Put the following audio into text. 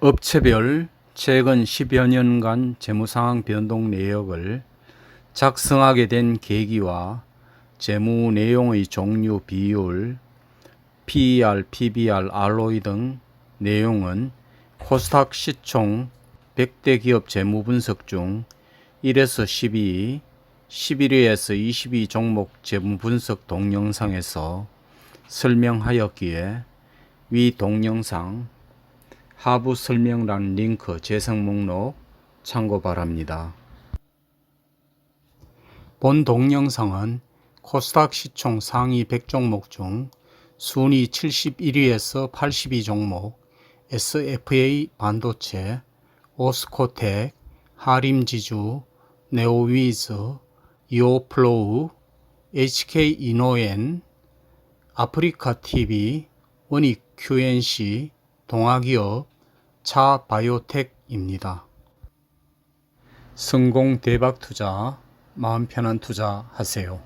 업체별 최근 10여 년간 재무상황 변동 내역을 작성하게 된 계기와 재무 내용의 종류 비율, PER, PBR, ROE 등 내용은 코스닥 시총 100대 기업 재무 분석 중 1에서 12, 11위에서 22 종목 재무 분석 동영상에서 설명하였기에 위 동영상 하부 설명란 링크 재생 목록 참고 바랍니다. 본 동영상은 코스닥 시총 상위 100종목 중 순위 71위에서 82 종목, SFA 반도체, 오스코텍, 하림지주, 네오위즈, 이오플로우, HK 이노엔, 아프리카TV, 원익 QNC, 동아기업, 차바이오텍입니다. 성공 대박 투자, 마음 편한 투자 하세요.